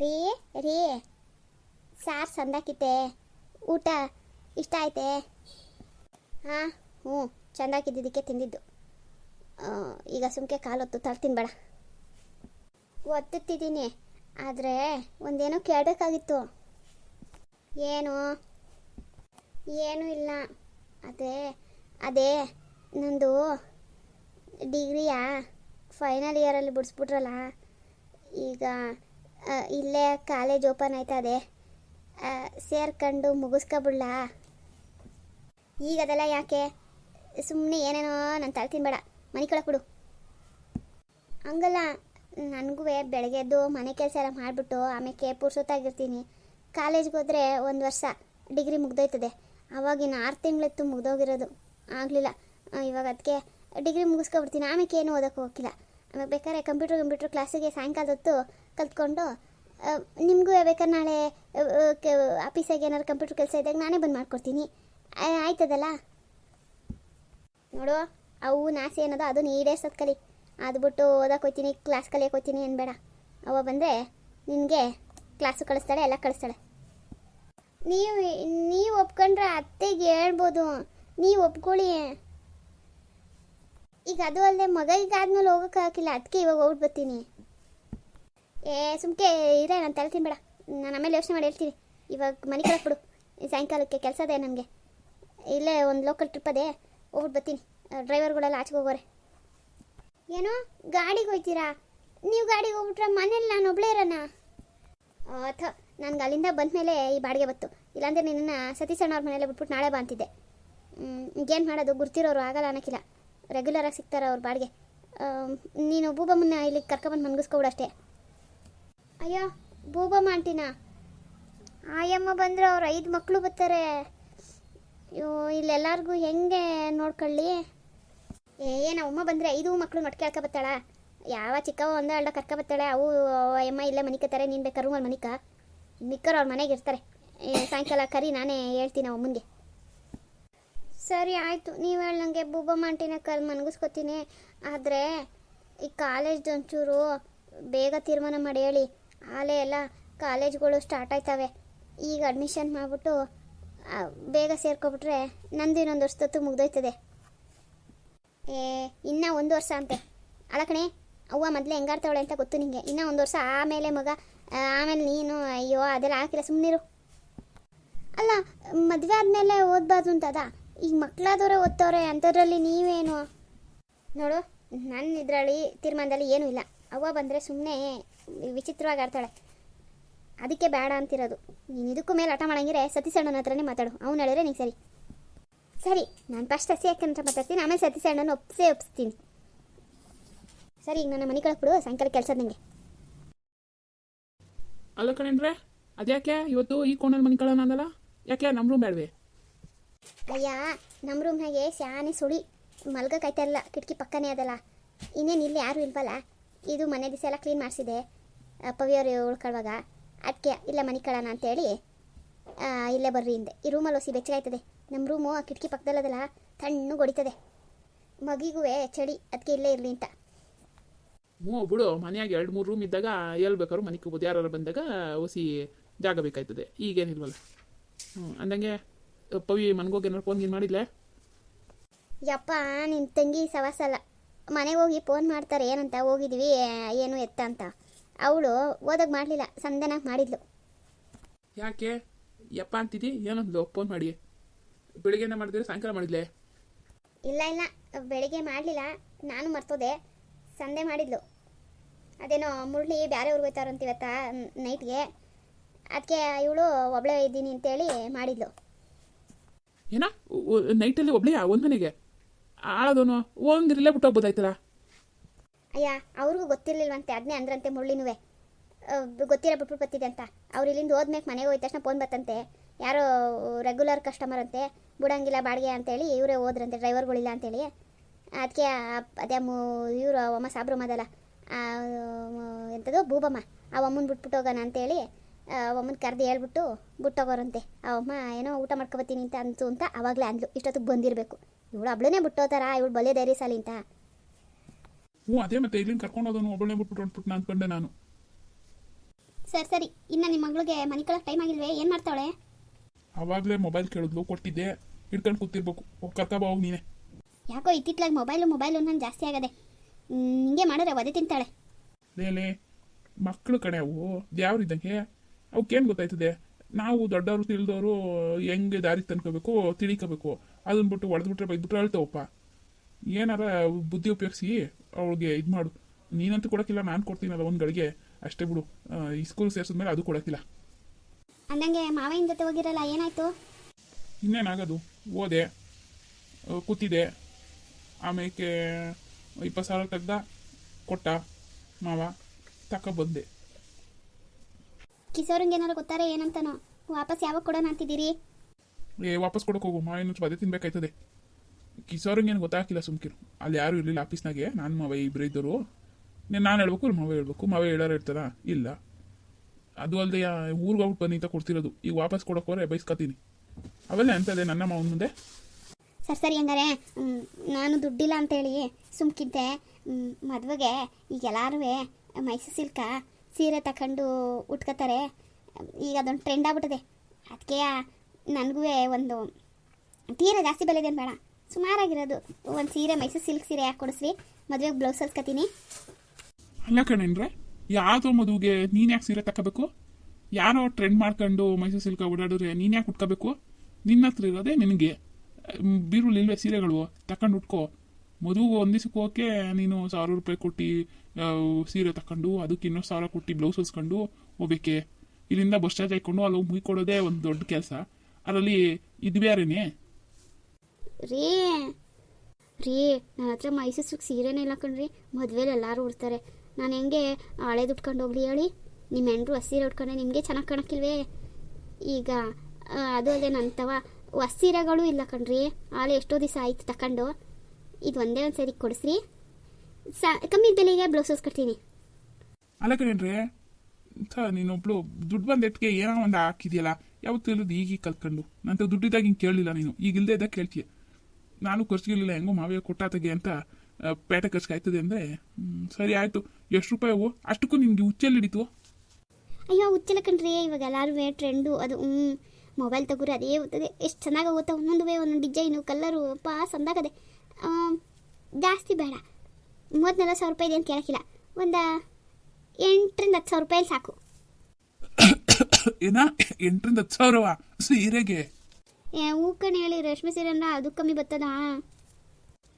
ರೀ ರೀ. ಸಾರ್ ಸಂದಾಕಿತ್ತೆ ಊಟ ಇಷ್ಟ ಐತೆ ಹಾಂ, ಹ್ಞೂ ಚೆಂದಾಕಿದ್ದಿದ್ದಕ್ಕೆ ತಿಂದಿದ್ದು. ಈಗ ಸುಮ್ಕೆ ಕಾಲು ಹೊತ್ತು ತರ್ತೀನಿ ಬೇಡ ಒತ್ತುತ್ತಿದ್ದೀನಿ, ಆದರೆ ಒಂದೇನೋ ಕೇಳಬೇಕಾಗಿತ್ತು. ಏನು? ಏನೂ ಇಲ್ಲ. ಅದೇ ಅದೇ, ನಂದು ಡಿಗ್ರಿಯಾ? ಫೈನಲ್ ಇಯರಲ್ಲಿ ಬಿಡಿಸ್ಬಿಟ್ರಲ್ಲ? ಈಗ ಇಲ್ಲೇ ಕಾಲೇಜ್ ಓಪನ್ ಆಯ್ತದೆ. ಸೇರ್ಕೊಂಡು ಮುಗಿಸ್ಕೊಬಿಡ್ಲ? ಈಗ ಅದೆಲ್ಲ ಯಾಕೆ? ಸುಮ್ಮನೆ ಏನೇನೋ ನಾನು ತಳ್ತೀನಿ ಬೇಡ ಮನೆ ಕೊಡು ಹಂಗಲ್ಲ ನನಗೂ ಬೆಳಗ್ಗೆದ್ದು ಮನೆ ಕೆಲಸ ಎಲ್ಲ ಮಾಡಿಬಿಟ್ಟು ಆಮೇಲೆ ಪುರ್ಸೊತ್ತಾಗಿರ್ತೀನಿ. ಕಾಲೇಜ್ಗೆ ಹೋದರೆ ಒಂದು ವರ್ಷ ಡಿಗ್ರಿ ಮುಗ್ದೋಯ್ತದೆ. ಆವಾಗಿನ ಆರು ತಿಂಗಳಿತ್ತು ಮುಗ್ದೋಗಿರೋದು. ಆಗಲಿಲ್ಲ. ಇವಾಗ ಅದಕ್ಕೆ ಡಿಗ್ರಿ ಮುಗಿಸ್ಕೊಬಿಡ್ತೀನಿ. ಆಮೇಲೆ ಏನು ಓದೋಕ್ಕೆ ಹೋಗಿಲ್ಲ ಆಮೇಲೆ ಬೇಕಾದ್ರೆ ಕಂಪ್ಯೂಟರ್ ಕಂಪ್ಯೂಟರ್ ಕ್ಲಾಸಿಗೆ ಸಾಯಂಕಾಲದ ಹೊತ್ತು ಕಲ್ತ್ಕೊಂಡು ನಿಮಗೂ ಬೇಕಾದ್ರೆ ನಾಳೆ ಆಫೀಸಾಗೆ ಏನಾದ್ರು ಕಂಪ್ಯೂಟರ್ ಕೆಲಸ ಇದ್ದಾಗ ನಾನೇ ಬಂದು ಮಾಡ್ಕೊಡ್ತೀನಿ. ಆಯ್ತದಲ್ಲ? ನೋಡು, ಅವು ನಾಸೆ ಏನದೋ ಅದು ಈಡೇರ್ಸೋದು ಕಲಿ ಅದು ಬಿಟ್ಟು ಓದಕ್ಕೆ ಹೋಗ್ತೀನಿ ಕ್ಲಾಸ್ ಕಲಿಯಕ್ಕೆ ಹೋಗ್ತೀನಿ ಅನ್ಬೇಡ ಅವ ಬಂದರೆ ನಿನಗೆ ಕ್ಲಾಸು ಕಳಿಸ್ತಾಳೆ, ಎಲ್ಲ ಕಳಿಸ್ತಾಳೆ. ನೀವು ನೀವು ಒಪ್ಕೊಂಡ್ರೆ ಅತ್ತೆಗೆ ಹೇಳ್ಬೋದು. ನೀವು ಒಪ್ಕೊಳ್ಳಿ. ಈಗ ಅದು ಅಲ್ಲದೆ ಮಗ ಈಗ ಆದ್ಮೇಲೆ ಹೋಗೋಕ್ಕಾಗಿಲ್ಲ ಅದಕ್ಕೆ ಇವಾಗ ಹೋಗ್ಬಿಟ್ಟು ಬರ್ತೀನಿ. ಏ, ಸುಮ್ಕೆ ಇರೇ, ನಾನು ತಲೆತೀನಿ ಬೇಡ ನಾನು ಆಮೇಲೆ ಯೋಚನೆ ಮಾಡಿ ಹೇಳ್ತೀನಿ. ಇವಾಗ ಮನೆ ಕಡೆ ಸಾಯಂಕಾಲಕ್ಕೆ ಕೆಲಸ ಅದೇ ನನಗೆ. ಇಲ್ಲೇ ಒಂದು ಲೋಕಲ್ ಟ್ರಿಪ್ ಅದೇ. ಹೋಗ್ಬಿಟ್ಟು ಬರ್ತೀನಿ. ಡ್ರೈವರ್ಗಳೆಲ್ಲ ಆಚೆಗೆ ಹೋಗೋರೆ. ಏನೋ, ಗಾಡಿಗೆ ಹೋಗ್ತೀರಾ ನೀವು ಗಾಡಿಗೆ ಹೋಗ್ಬಿಟ್ರೆ ಮನೇಲಿ ನಾನು ಒಬ್ಳೇ ಇರೋಣ ಅಥ ನನಗೆ ಅಲ್ಲಿಂದ ಬಂದ ಮೇಲೆ ಈ ಬಾಡಿಗೆ ಬತ್ತು ಇಲ್ಲಾಂದರೆ ನಿನ್ನ ಸತೀಶ್ ಅಣ್ಣವ್ರ ಮನೇಲೆ ಬಿಟ್ಬಿಟ್ಟು ನಾಳೆ ಬಾ ಅಂತಿದ್ದೆ ಈಗೇನು ಮಾಡೋದು? ಗುರ್ತಿರೋರು ಆಗಲ್ಲ ಅನ್ನೋಕ್ಕಿಲ್ಲ. ರೆಗ್ಯುಲರಾಗಿ ಸಿಗ್ತಾರೆ ಅವ್ರ ಬಾಡಿಗೆ. ನೀನು ಬೂಬಮ್ಮನ್ನ ಇಲ್ಲಿ ಕರ್ಕೊಬಂದು ಮನ್ಗಿಸ್ಕೊಬಿಡು ಅಷ್ಟೇ. ಅಯ್ಯೋ ಬೂಬಮ್ಮ ಆಂಟಿನ. ಆಯಮ್ಮ ಬಂದರೆ ಅವ್ರು ಐದು ಮಕ್ಕಳು ಬರ್ತಾರೆ. ಅಯ್ಯೋ, ಇಲ್ಲೆಲ್ಲರಿಗೂ ಹೆಂಗೆ ನೋಡ್ಕೊಳ್ಳಿ? ಏನು ಅಮ್ಮ ಬಂದರೆ ಐದು ಮಕ್ಕಳು ನೊಟ್ಕೆ ಹಾಕ ಬರ್ತಾಳ ಯಾವ ಚಿಕ್ಕವ ಒಂದ ಅಳ್ಳ ಕರ್ಕ ಬರ್ತಾಳೆ ಅವು ಅಮ್ಮ ಇಲ್ಲೇ ಮನಿಕತ್ತಾರೆ ನೀನು ಬೇಕಾ ರೂಮಲ್ಲಿ ಮನಿಕ? ಮಿಕ್ಕರು ಅವ್ರ ಮನೆಗೆ ಇರ್ತಾರೆ. ಸಾಯಂಕಾಲ ಕರಿ, ನಾನೇ ಹೇಳ್ತೀನಿ ಅಮ್ಮನಿಗೆ ಸರಿ, ಆಯಿತು. ನೀವು ನನಗೆ ಬೂಬಮ್ಮ ಆಂಟಿನ ಕಲ್ ಮನಗಿಸ್ಕೊತೀನಿ. ಆದರೆ ಈ ಕಾಲೇಜ್ದು ಒಂಚೂರು ಬೇಗ ತೀರ್ಮಾನ ಮಾಡಿ ಹೇಳಿ. ಆಲೇ ಎಲ್ಲ ಕಾಲೇಜ್ಗಳು ಸ್ಟಾರ್ಟ್ ಆಯ್ತವೆ. ಈಗ ಅಡ್ಮಿಷನ್ ಮಾಡಿಬಿಟ್ಟು ಬೇಗ ಸೇರ್ಕೊಬಿಟ್ರೆ ನಂದು ಇನ್ನೊಂದು ವರ್ಷದೊತ್ತು ಮುಗ್ದೋಯ್ತದೆ. ಏ, ಇನ್ನೂ ಒಂದು ವರ್ಷ ಅಂತೆ. ಅಲ್ಲ ಕಣೆ ಅವ್ವ ಮೊದಲೇ ಹೆಂಗಾಡ್ತಾವಳೆ ಅಂತ ಗೊತ್ತು ನಿಮಗೆ ಇನ್ನೂ ಒಂದು ವರ್ಷ ಆಮೇಲೆ ಮಗ ಆಮೇಲೆ ನೀನು, ಅಯ್ಯೋ, ಅದೆಲ್ಲ ಹಾಕಿಲ್ಲ. ಸುಮ್ಮನಿರು ಅಲ್ಲ, ಮದುವೆ ಆದಮೇಲೆ ಓದಬಾರ್ದು ಅಂತದ? ಈಗ ಮಕ್ಕಳಾದವ್ರೆ ಓದ್ತವ್ರೆ, ಅಂಥದ್ರಲ್ಲಿ ನೀವೇನು? ನೋಡು ನನ್ನ ಇದರಲ್ಲಿ ತೀರ್ಮಾನದಲ್ಲಿ ಏನೂ ಇಲ್ಲ. ಅವ್ವ ಬಂದರೆ ಸುಮ್ಮನೆ ವಿಚಿತ್ರವಾಗಿ ಆಡ್ತಾಳೆ. ಅದಕ್ಕೆ ಬೇಡ ಅಂತಿರೋದು. ನೀನು ಇದಕ್ಕೂ ಮೇಲೆ ಆಟ ಮಾಡಂಗಿರೆ ಸತೀಸಣ್ಣನ ಹತ್ರನೇ ಮಾತಾಡು. ಅವ್ನು ಹೇಳಿದ್ರೆ ನೀನು ಸರಿ. ಸರಿ, ನಾನು ಫಸ್ಟ್ ಹಸಿ ಹಾಕಿ ಅಂತ ಮಾತಾಡ್ತೀನಿ, ಆಮೇಲೆ ಸತೀಸಣ್ಣನ ಒಪ್ಸೇ ಒಪ್ಸ್ತೀನಿ. ಸರಿ, ಈಗ ನನ್ನ ಮನೆ ಕಳಕ್ ಬಿಡು, ಸಾಯಂಕಾಲ ಕೆಲಸ ನನಗೆ ಅಲ್ಲ ಕಣೇನ್ರೆ ಅದ್ಯಾಕೆ ಇವತ್ತು ಈ ಕೋಣಲ್ಲಿ ಮನೆ ಕಳೋಣ ಅಂದಲ್ಲ? ಯಾಕೆ ನಮ್ಮ ರೂಮ್ ಬೇಡವೆ? ಅಯ್ಯ ನಮ್ಮ ರೂಮ್ನಾಗೆ ಸ್ಯಾನೆ ಸುಳಿ ಮಲ್ಗಕ್ಕಾಯ್ತಾ ಇಲ್ಲ ಕಿಟಕಿ ಪಕ್ಕನೇ ಅದಲ್ಲ. ಇನ್ನೇನು ಇಲ್ಲಿ ಯಾರೂ ಇಲ್ವಲ್ಲ? ಇದು ಮನೆ ದಿವಸ ಎಲ್ಲ ಕ್ಲೀನ್ ಮಾಡಿಸಿದೆ. ಪವಿಯವರು ಉಳ್ಕೊಳ್ಳುವಾಗ ಅದಕ್ಕೆ ಇಲ್ಲ ಮನೆ ಕಳೋಣ ಅಂತೇಳಿ ಇಲ್ಲೇ ಬರ್ರಿ ಹಿಂದೆ. ಈ ರೂಮಲ್ಲಿ ಒಸಿ ಬೆಚ್ಚಗಾಯ್ತದೆ ನಮ್ಮ ರೂಮು ಆ ಕಿಟಕಿ ಪಕ್ಕದಲ್ಲದಲ್ಲ, ತಣ್ಣು ಹೊಡಿತದೆ ಮಗಿಗೂ ಚಳಿ ಅದಕ್ಕೆ ಇಲ್ಲೇ ಇರಲಿ ಅಂತ. ಹ್ಞೂ, ಬಿಡು. ಮನೆಯಾಗ ಎರಡು ಮೂರು ರೂಮ್ ಇದ್ದಾಗ ಎಲ್ಲಿ ಬೇಕಾದ್ರು ಮನೆ ಕೂಬೋದು ಯಾರು ಬಂದಾಗ ಒಸಿ ಜಾಗ ಬೇಕಾಯ್ತದೆ. ಈಗೇನಿಲ್ವಲ್ಲ ಹ್ಞೂ, ಅಂದಂಗೆ ಪವಿ ಮನ್ಗೋಗಿ ಏನಾರು ಫೋನ್ ಗೀನ್ ಮಾಡಿದ್ಲೆ? ಯಪ್ಪ ನಿಮ್ಮ ತಂಗಿ ಸವಾಸಲ್ಲ ಮನೆಗೆ ಹೋಗಿ ಫೋನ್ ಮಾಡ್ತಾರೆ ಏನಂತ? ಹೋಗಿದ್ವಿ ಏನು ಎತ್ತ ಅಂತ. ಅವಳು ಓದಾಗ ಮಾಡಲಿಲ್ಲ ಸಂದನ ಮಾಡಿದ್ಲು. ಯಾಕೆ? ಯಪ್ಪ ಅಂತಿದ್ದಿ ಏನಂದ್ಲು? ಫೋನ್ ಮಾಡಿ. ಬೆಳಿಗ್ಗೆ ಮಾಡಿದ್ರೆ ಸಾಯಂಕಾಲ ಮಾಡಿದ್ಲೆ? ಇಲ್ಲ ಇಲ್ಲ. ಬೆಳಿಗ್ಗೆ ಮಾಡಲಿಲ್ಲ. ನಾನು ಮರ್ತೋದೆ. ಸಂದೆ ಮಾಡಿದ್ಲು. ಅದೇನೋ ಮುರಳಿ ಬೇರೆ ಊರಿಗೆ ಹೋಗ್ತಾರಂತಿವತ್ತ ನೈಟ್ಗೆ. ಅದಕ್ಕೆ ಇವಳು ಒಬ್ಳೆ ಇದ್ದೀನಿ ಅಂತೇಳಿ ಮಾಡಿದ್ಲು. ಏನ? ನೈಟಲ್ಲಿ ಒಬ್ಳೆ ಒಂದು ಮನೆಗೆ? ಆಳದೋನು ಒಂದಿರಲೇ ಬಿಟ್ಟು ಹೋಗ್ಬೋದಾಯ್ತಲ್ಲ? ಅಯ್ಯ, ಅವ್ರಿಗೂ ಗೊತ್ತಿರ್ಲಿಲ್ವಂತೆ. ಅದನ್ನೇ ಅಂದ್ರಂತೆ ಮುರಳಿನುವೆ. ಗೊತ್ತಿರೋ ಬಿಟ್ಬಿಟ್ಟು ಬತ್ತಿದೆ ಅಂತ. ಅವ್ರು ಇಲ್ಲಿಂದ ಹೋದ್ಮೇಲೆ ಮನೆಗೆ ಹೋಯ್ ತಕ್ಷಣ ಫೋನ್ ಬತ್ತಂತೆ. ಯಾರೋ ರೆಗ್ಯುಲರ್ ಕಸ್ಟಮರ್ ಅಂತೆ. ಬಿಡಂಗಿಲ್ಲ, ಬಾಡಿಗೆ ಅಂತೇಳಿ ಇವರೇ ಹೋದ್ರಂತೆ ಡ್ರೈವರ್ಗಳಿಲ್ಲ ಅಂತೇಳಿ. ಅದಕ್ಕೆ ಅದೇ ಇವರು ಅಮ್ಮ ಸಾಬ್ರಮ್ಮದಲ್ಲ ಎಂಥದ್ದು ಬೂಬಮ್ಮ ಆ ಅಮ್ಮನ ಬಿಟ್ಬಿಟ್ಟು ಹೋಗೋಣ ಅಂತೇಳಿ ಅಮ್ಮನ ಕರೆದು ಹೇಳ್ಬಿಟ್ಟು ಬಿಟ್ಟೋಗೋರಂತೆ ಆ ಅಮ್ಮ ಏನೋ ಊಟ ಮಾಡ್ಕೊಬತ್ತೀನಿ ಅಂತ ಅಂತು ಅಂತ ಅವಾಗಲೇ ಅಂದ್ಲು. ಇಷ್ಟೊತ್ತಿಗೆ ಬಂದಿರಬೇಕು. ಇವಳು ಅಬ್ಳನೇ ಬಿಟ್ಟೋತಾರ ಇವಳು ಬಲೆ ಧೈರ್ಯ ಸಾಲಿ ಅಂತ. ಹ್ಞೂ ಅದೇ ಮತ್ತೆ ಇಲ್ಲಿಂದ ಕರ್ಕೊಂಡು ಹೋದನು ಒಬ್ಬಳೇ ಬಿಟ್ಬಿಟ್ಟು ಹೊಂಟ್ಬಿಟ್ಟು ಅಂದ್ಕೊಂಡೆ ನಾನು. ಸರಿ ಸರಿ. ಇನ್ನು ನಿಮ್ಮ ಮಗಳಿಗೆ ಮನೆ ಕಳಕ್ಕೆ ಟೈಮ್ ಆಗಿಲ್ವೇ? ಏನು ಮಾಡ್ತಾವಳೆ? ಅವಾಗಲೇ ಮೊಬೈಲ್ ಕೇಳಿದ್ಲು ಕೊಟ್ಟಿದ್ದೆ. ಹಿಡ್ಕೊಂಡು ಕೂತಿರ್ಬೇಕು. ಕರ್ಕಬ ಹೋಗಿ ನೀನೆ. ಯಾಕೋ ಇತ್ತಿತ್ಲಾಗ ಮೊಬೈಲು ಮೊಬೈಲು ನಾನು ಜಾಸ್ತಿ ಆಗದೆ. ಹಿಂಗೆ ಮಾಡಿದ್ರೆ ಒದೆ ತಿಂತಾಳೆ. ಲೇಲೆ ಮಕ್ಕಳು ಕಡೆ ಅವು. ಯಾವ್ರಿದ್ದಂಗೆ ಅವಕ್ಕೇನು ಗೊತ್ತಾಯ್ತದೆ? ನಾವು ದೊಡ್ಡವರು ತಿಳಿದವರು ಹೆಂಗೆ ದಾರಿ ತಂದ್ಕೋಬೇಕು ತಿಳಿಕೋಬೇಕು. ಅದನ್ನ ಬಿಟ್ಟು ಹೊಡೆದ್ಬಿಟ್ರೆ ಬೈದ್ಬಿಟ್ರೆ ಅಳ್ತಾವಪ್ಪ. ಏನಾರ ಬುದ್ಧಿ ಉಪಯೋಗಿಸಿ ಅವಳಿಗೆ ಇದು ಮಾಡು. ನೀನಂತೂ ಕೊಡೋಕ್ಕಿಲ್ಲ ನಾನು ಕೊಡ್ತೀನಲ್ಲ ಒಂದು ಗಳಿಗೆ ಅಷ್ಟೇ ಬಿಡು. ಈ ಸ್ಕೂಲ್ ಸೇರಿಸಿದ್ಮೇಲೆ ಅದು ಕೊಡೋಕ್ಕಿಲ್ಲ. ಅಂದಂಗೆ ಮಾವನ ಜೊತೆ ಹೋಗಿರಲ್ಲ ಏನಾಯ್ತು? ಇನ್ನೇನಾಗೋದು? ಓದೆ ಕೂತಿದೆ. ಆಮೇಲೆ ಇಪ್ಪತ್ತು ಸಾವಿರ ತೆಗ್ದ ಕೊಟ್ಟ ಮಾವ ತಕ ಬಂದೆ. ಕಿಸೋರಂಗೆ ಏನಾರು ಗೊತ್ತಾರೆ ಏನಂತಾನೋ. ವಾಪಸ್ ಯಾವಾಗ ಕೊಡೋಣ ಅಂತಿದ್ದೀರಿ? ಏ ವಾಪಸ್ ಕೊಡಕ್ಕೆ ಹೋಗು. ಮಾವಿನ ಬದೇ ತಿನ್ಬೇಕಾಯ್ತದೆ. ಕಿಸೋರಂಗೆ ಏನು ಗೊತ್ತಾಗಿಲ್ಲ ಸುಮ್ಕಿರು. ಅಲ್ಲಿ ಯಾರು ಇರಲಿಲ್ಲ ಆಫೀಸ್ನಾಗೆ. ನಾನು ಮಾವ ಇಬ್ಬರು ಇದ್ದರು. ನೀನು ನಾನು ಹೇಳ್ಬೇಕು ಇಲ್ಲಿ ಮಾವ ಹೇಳ್ಬೇಕು. ಮಾವ ಹೇಳೋರು ಇರ್ತಾರ? ಇಲ್ಲ. ಅದು ಅಲ್ಲದೆ ಊರಿಗೆ ಹೋಗ್ಬಿಟ್ಟು ಬನ್ನಿ ಅಂತ ಕೊಡ್ತಿರೋದು. ಈಗ ವಾಪಸ್ ಕೊಡಕ್ಕೆ ಹೋದ್ರೆ ಬೈಸ್ಕೊತೀನಿ. ಅವೆಲ್ಲ ಎಂತದೆ ನನ್ನ ಮಾವನ ಮುಂದೆ? ಸರ್ ಸರಿ ಹಂಗಾರೆ. ನಾನು ದುಡ್ಡಿಲ್ಲ ಅಂತೇಳಿ ಸುಮ್ಕಿದ್ದೆ. ಮದುವೆಗೆ ಮದ್ವೆಗೆ ಈಗ ಎಲ್ಲಾರು ಮೈಸೂರು ಸಿಲ್ಕ? ಸೀರೆ ತಗೊಂಡು ಉಟ್ಕೋತಾರೆ ಈಗ ಅದೊಂದು ಟ್ರೆಂಡ್ ಆಗ್ಬಿಟ್ಟಿದೆ. ಅದಕ್ಕೆ ನನಗೂ ಒಂದು ತೀರಾ ಜಾಸ್ತಿ ಬೆಲೆ ಇದೆ ಬೇಡ ಸುಮಾರಾಗಿರೋದು. ಒಂದು ಸೀರೆ, ಮೈಸೂರು ಸಿಲ್ಕ್ ಸೀರೆ ಯಾಕೆ ಕೊಡಿಸ್ರಿ ಮದುವೆಗೆ ಬ್ಲೌಸ್ ಹೊಲ್ಸ್ಕೊತೀನಿ ಅಲ್ಲ ಕಣೇನ್ರೆ ಯಾವುದೋ ಮದುವೆಗೆ ನೀನು ಯಾಕೆ ಸೀರೆ ತಗೋಬೇಕು ಯಾರೋ ಟ್ರೆಂಡ್ ಮಾಡ್ಕೊಂಡು ಮೈಸೂರು ಸಿಲ್ಕ ಓಡಾಡಿದ್ರೆ ನೀನು ಯಾಕೆ ಉಟ್ಕೋಬೇಕು? ನಿನ್ನ ಹತ್ರ ಇರೋದೇ ನಿನಗೆ. ಬೀರುಳು ಇಲ್ವೇ ಸೀರೆಗಳು. ತಕೊಂಡು ಉಟ್ಕೋ. ಮದುವೆಗೆ ಒಂದು ದಿವ್ಸಕ್ಕೆ ಹೋಗಕ್ಕೆ ನೀನು ಸಾವಿರ ರೂಪಾಯಿ ಕೊಟ್ಟು ಸೀರೆ ತಕೊಂಡು ಅದಕ್ಕೆ ಇನ್ನೊಂದು ಸಾವಿರ ಕೊಟ್ಟು ಬ್ಲೌಸ್ ಹೊಲ್ಸ್ಕೊಂಡು ಹೋಗ್ಬೇಕೆ? ಇಲ್ಲಿಂದ ಬಸ್ ಚಾರ್ಜ್ ಹಾಕೊಂಡು ಅಲ್ಲಿ ಹೋಗಿ ಮುಯ್ಕೊಡೋದೇ ಒಂದು ದೊಡ್ಡ ಕೆಲಸ. ಅದರಲ್ಲಿ ಇದು ಬೇರೆನೇ ರೀ ರೀ ನನ್ನ ಹತ್ರ ಸೀರೆನೇ ಇಲ್ಲ ಕಣ್ರಿ. ಮದುವೆಲಿ ಎಲ್ಲರೂ ಉಡ್ತಾರೆ. ನಾನು ಹೆಂಗೆ ಹಳೆ ದುಡ್ಕೊಂಡು ಹೋಗ್ಲಿ ಹೇಳಿ. ನಿಮ್ಮ ಹೆಂಡ್ರು ಸೀರೆ ಉಟ್ಕೊಂಡ್ರೆ ನಿಮಗೆ ಚೆನ್ನಾಗಿ ಕಾಣಕ್ಕಿಲ್ವೇ? ಈಗ ಅದು ಅಲ್ಲದೆ ನಂತವ ಹೊಸ ಇಲ್ಲ ಕಣ್ರಿ. ಆಲೆ ಎಷ್ಟೋ ದಿವಸ ಆಯ್ತು ತಕೊಂಡು. ಇದು ಒಂದೇ ಒಂದು ಸರಿ ಕೊಡಿಸ್ರಿ. ಸ ಕಮ್ಮಿ ಬೆಲೆಗೆ ಬ್ಲೌಸಸ್ ಕಟ್ತೀನಿ ಅಲ್ಲ ಕಣ್ರಿ ನೀನು ಒಬ್ಳು ದುಡ್ಡು ಬಂದೆಟ್ಗೆ ಏನೋ ಒಂದು ಹಾಕಿದ್ಯಲ್ಲ ಯಾವತ್ತು ಇಲ್ಲದು ಈಗೀಗ ಕಲ್ತ್ಕೊಂಡು. ನಂತ ದುಡ್ಡಿದ್ದಾಗ ಹಿಂಗೆ ಕೇಳಲಿಲ್ಲ ನೀನು. ಈಗ ಇಲ್ಲದೆ ಇದ್ದಾಗ ಕೇಳ್ತೀಯ. ನಾನು ಖರ್ಚಿಗಿರಲಿಲ್ಲ ಹೆಂಗೋ ಮಾವೇ ಕೊಟ್ಟಾತಗೆ ಅಂತ ಪೇಟೆ ಖರ್ಚಿಗೆ ಆಯ್ತದೆ ಅಂದರೆ ಸರಿ ಆಯಿತು. ಎಷ್ಟು ರೂಪಾಯಿ ಅವು? ಅಷ್ಟಕ್ಕೂ ನಿಮಗೆ ಹುಚ್ಚಲ್ಲಿ ಹಿಡಿತು? ಅಯ್ಯೋ ಹುಚ್ಚಿಲ್ಲ ಕಣ್ರಿ ಇವಾಗ ಎಲ್ಲರೂ ಟ್ರೆಂಡು ಅದು ಹ್ಞೂ ಮೊಬೈಲ್ ತಗೋರಿ ಅದೇ ಓದ್ತದೆ. ಎಷ್ಟು ಚೆನ್ನಾಗಿ ಓದ್ತಾ ಒಂದೊಂದು ವೇ ಒಂದೊಂದು ಡಿಸೈನು ಕಲ್ಲರು ಅಪ್ಪ ಸಂದಾಗದೆ ಜಾಸ್ತಿ ಬೇಡ. ಮೂವತ್ತು ನಲ್ವತ್ತು ಸಾವಿರ ರೂಪಾಯಿ ಇದೆ ಅಂತ ಕೇಳೋಕ್ಕಿಲ್ಲ. ಒಂದು ಎಂಟರಿಂದ ಹತ್ತು ಸಾವಿರ ರೂಪಾಯಿ ಸಾಕು. ಏನ? ಎಂಟರಿಂದ ಹತ್ತು ಸಾವಿರವ? ಸೀರೆಗೆ? ಹೂ ಕಣ್ ಹೇಳಿ ರೇಷ್ಮೆ ಸೀರೆ ಅಂದ್ರೆ ಅದು ಕಮ್ಮಿ ಬರ್ತದ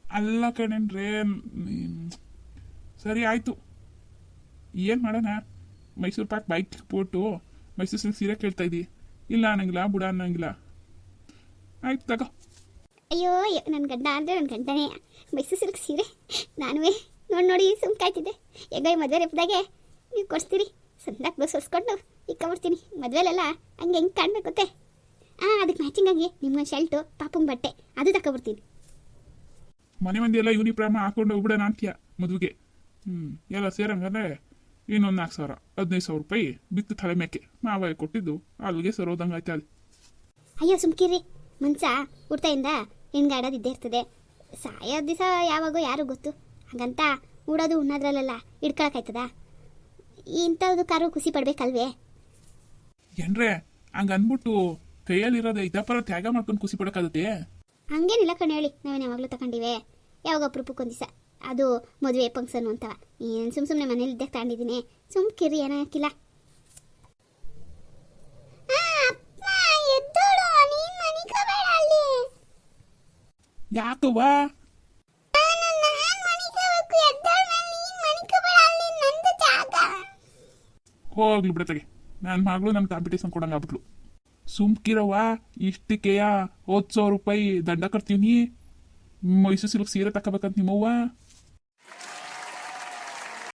ಅಲ್ಲ ಕಣೇನ್ರೆ ಸರಿ ಆಯಿತು. ಏನು ಮಾಡೋಣ? ಮೈಸೂರು ಪಾಕ್ ಬೈಕ್ ಪೋಟು ಮೈಸೂರು ಸೀರೆ ಕೇಳ್ತಾ ಇದ್ದೀವಿ ಇಲ್ಲ ಅನ್ನಂಗಿಲ್ಲ ಬುಡ ಅನ್ನಂಗಿಲ್ಲ. ಆಯ್ತು ತಗೋ. ಅಯ್ಯೋ ನನ್ನ ಗಂಡ ಅಂದರೆ ನನ್ನ ಗಂಡನೇ. ಮೈಸೂರು ಸಿಲ್ಕ್ ಸೀರೆ ನಾನುವೇ ನೋಡಿ ನೋಡಿ ಸುಮ್ಕಾಯ್ತಿದ್ದೆ ಹೆಂಗೋ ಮದುವೆ ರೆಪ್ಪದಾಗೆ ನೀವು ಕೊಡಿಸ್ತೀರಿ? ಸಂದಾಗ ಬ್ಲೌಸ್ ಹೊಸ್ಕೊಂಡು ಇಕ್ಕೊಬಿಡ್ತೀನಿ ಮದುವೆಲೆಲ್ಲ ಹಂಗೆ ಹೆಂಗೆ ಕಾಣಬೇಕು ಗೊತ್ತೆ ಹಾಂ ಅದಕ್ಕೆ ಮ್ಯಾಚಿಂಗ್ ಆಗಿ ನಿಮ್ಮ ಶರ್ಟು ಪಾಪಂಗೆ ಬಟ್ಟೆ ಅದು ತಗೊಬಿಡ್ತೀನಿ ಮನೆ ಮಂದಿ ಎಲ್ಲ ಯೂನಿಫಾರ್ಮ್ ಹಾಕೊಂಡು ಹೋಗ್ಬಿಡೋಣ ಅಂತೀಯ ಮದುವೆಗೆ? ಹ್ಞೂ ಎಲ್ಲ ಸೇರಂಗಂದ್ರೆ ಇನ್ನೊಂದು ನಾಲ್ಕು ಸಾವಿರ ಹದಿನೈದು ಸಾವಿರ ರೂಪಾಯಿ ಬಿತ್ತು ತಲೆ ಮೇಕೆ. ಮಾವ ಕೊಟ್ಟಿದ್ದು ಅಲ್ಲಿಗೆ ಸರೋದಂಗೆ ಆಯ್ತು ಅಲ್ಲಿ. ಅಯ್ಯೋ ಸುಮ್ಕಿರಿ ಮನ್ಸ ಹುಡ್ತಾಯಿಂದ ಹೆಣ್ಗಾಡೋದು ಇದ್ದೇ ಇರ್ತದೆ. ಸಾಯೋ ದಿವಸ ಯಾವಾಗೋ ಯಾರು ಗೊತ್ತು. ಹಾಗಂತ ಉಡೋದು ಉಣ್ಣೋದ್ರಲ್ಲೆಲ್ಲ ಹಿಡ್ಕೊಳಕಾಯ್ತದ ಇಂಥದ್ದು ಕಾರು ಖುಷಿ ಪಡ್ಬೇಕಲ್ವೇ? ಏನ್ರೆ ಹಂಗ ಅಂದ್ಬಿಟ್ಟು ಕೈಯಲ್ಲಿರೋದು ಇದಪ್ಪರ ತ್ಯಾಗ ಮಾಡ್ಕೊಂಡು ಖುಷಿ ಪಡೋಕ್ಕಾಗತ್ತೆ? ಹಂಗೇನಿಲ್ಲ ಕಣ ಹೇಳಿ ನಾವೇನು ಯಾವಾಗಲೂ ತಗೊಂಡಿವೆ. ಯಾವಾಗ ಅಪರೂಪಕ್ಕೆ ಒಂದು ದಿವಸ ಅದು ಮದುವೆ ಫಂಕ್ಷನ್ ಅಂತವ. ಏನು ಸುಮ್ಮ ಸುಮ್ಮನೆ ಮನೇಲಿ ಇದ್ದಾಗ ತಗೊಂಡಿದ್ದೀನಿ. ಸುಮ್ ಕಿರಿ ಏನೋ ಯಾಕವ್ವ ಹೋಗ್ಲಿ ಬಿಡತ್ತಾಗೆ ನನ್ನ ಮಗಳು ನನ್ನ ಕಾಂಪಿಟೇಷನ್ ಕೊಡಂಗ ಆಗ್ಬಿಟ್ಲು. ಸುಮ್ಕಿರವ್ವ ಇಷ್ಟಕ್ಕೆಯ ಹತ್ತು ಸಾವಿರ ರೂಪಾಯಿ ದಂಡ ಕಟ್ತೀವಿ ಮೈಸೂರು ಸಿಲ್ಕ್ ಸೀರೆ ತಗೋಬೇಕಂತ ನಿಮ್ಮವ್ವ.